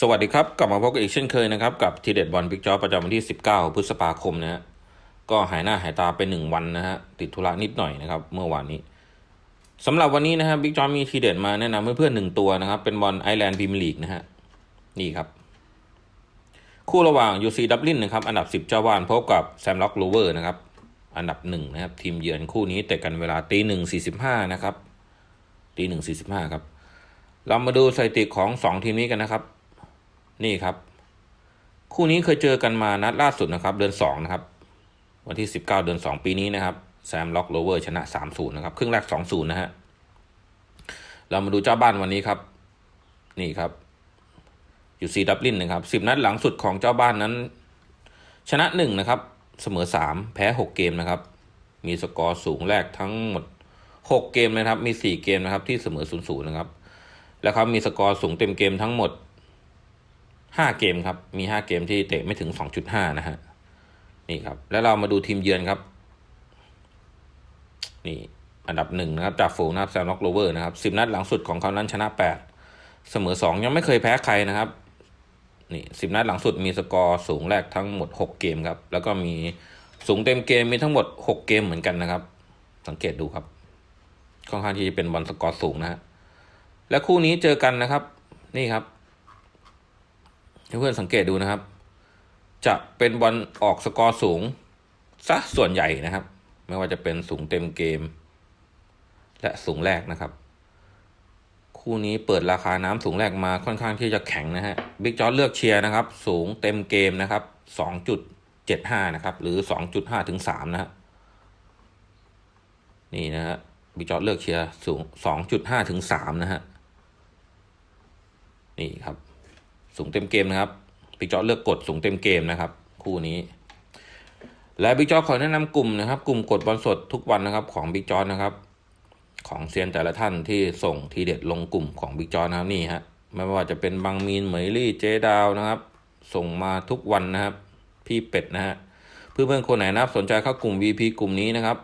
สวัสดีครับ กลับมาพบกันอีกเช่นเคยนะครับ กับทีเด็ดบอลบิ๊กจอประจำวันที่ 19 พฤษภาคมนะฮะก็หายหน้าหายตาไปหนึ่งวันนะฮะติดธุระนิดหน่อยนะครับ เมื่อวานนี้สำหรับวันนี้นะฮะบิ๊กจอมีทีเด็ดมาแนะนำเพื่อนๆหนึ่งตัวนะครับ เป็นบอลไอแลนด์พรีเมียร์ลีกนะฮะนี่ครับ คู่ระหว่างยูซีดับลินนะครับ อันดับ 10 เจ้าบ้านพบกับแซมล็อกโลเวอร์นะครับ อันดับหนึ่งนะครับทีมเยือนคู่นี้แต่กันเวลาตีหนึ่งสี่สิบห้านะครับตีหนึ่งสี่สิบห้าครับเรามาดูสถิติของสองทีมนี้กันนะครับ นี่ครับ คู่นี้เคยเจอกันมานัดล่าสุดนะครับ เดือนสองนะครับ วันที่สิบเก้าเดือนสองปีนี้นะครับแซมล็อกโลเวอร์ชนะสามศูนย์นะครับ ครึ่งแรกสองศูนย์นะฮะ เรามาดูเจ้าบ้านวันนี้ครับ นี่ครับ อยู่ซีดับลินนะครับสิบนัดหลังสุดของเจ้าบ้านนั้น ชนะหนึ่งนะครับ เสมอสามแพ้หกเกมนะครับ มีสกอร์สูงแรกทั้งหมดหกเกมนะครับ มีสี่เกมนะครับที่เสมอศูนย์ศูนย์นะครับ แล้วเขามีสกอร์สูงเต็มเกมทั้งหมด ห้าเกมครับ มีห้าเกมที่เตะไม่ถึงสองจุดห้านะฮะ นี่ครับ แล้วเรามาดูทีมเยือนครับ นี่อันดับหนึ่งนะครับจากฝูงนะครับแซมล็อกโลเวอร์นะครับสิบนัดหลังสุดของเขานั้นชนะแปดเสมอสองยังไม่เคยแพ้ใครนะครับ นี่สิบนัดหลังสุดมีสกอร์สูงแรกทั้งหมดหกเกมครับ แล้วก็มีสูงเต็มเกมมีทั้งหมดหกเกมเหมือนกันนะครับ สังเกตดูครับ ค่อนข้างที่จะเป็นบอลสกอร์สูงนะฮะและคู่นี้เจอกันนะครับ นี่ครับ เพื่อนสังเกตดูนะครับ จะเป็นบอลออกสกอร์สูงซะส่วนใหญ่นะครับ ไม่ว่าจะเป็นสูงเต็มเกม และสูงแรกนะครับ คู่นี้เปิดราคาน้ำสูงแรกมาค่อนข้างที่จะแข็งนะฮะบิ๊กจอร์เลือกเชียร์นะครับ สูงเต็มเกมนะครับสองจุดเจ็ดห้านะครับ หรือสองจุดห้าถึงสามนะฮะนี่นะฮะบิ๊กจอร์เลือกเชียร์สูงสองจุดห้าถึงสามนะฮะนี่ครับ สูงเต็มเกมนะครับบิ๊กจอเลือกกดสูงเต็มเกมนะครับ คู่นี้ และบิ๊กจอขอแนะนำกลุ่มนะครับ กลุ่มกดบอลสดทุกวันนะครับ ของบิ๊กจอนะครับ ของเซียนแต่ละท่านที่ส่งทีเด็ดลงกลุ่มของบิ๊กจอนะครับนี่ฮะไม่ว่าจะเป็นบางมีนเหมยลี่เจดาวนะครับ ส่งมาทุกวันนะครับ พี่เป็ดนะฮะเพื่อนๆคนไหนนะครับสนใจเข้ากลุ่ม VP กลุ่มนี้นะครับ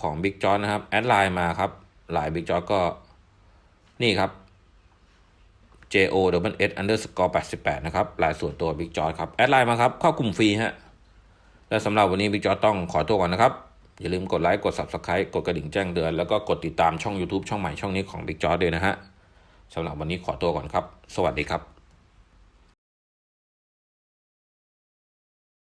ของบิ๊กจอนะครับแอดไลน์มาครับไลน์บิ๊กจอก็นี่ครับ J O W S underscore 88 นะครับลายส่วนตัวบิ๊กจอครับ แอดไลน์มาครับ เข้ากลุ่มฟรีฮะ และสำหรับวันนี้บิ๊กจอต้องขอตัวก่อนนะครับ อย่าลืมกดไลค์ กด Subscribe กดกระดิ่งแจ้งเตือน แล้วก็กดติดตามช่อง YouTube ช่องใหม่ช่องนี้ของ Big j o ด้วยนะฮะสำหรับวันนี้ขอตัวก่อนครับ สวัสดีครับ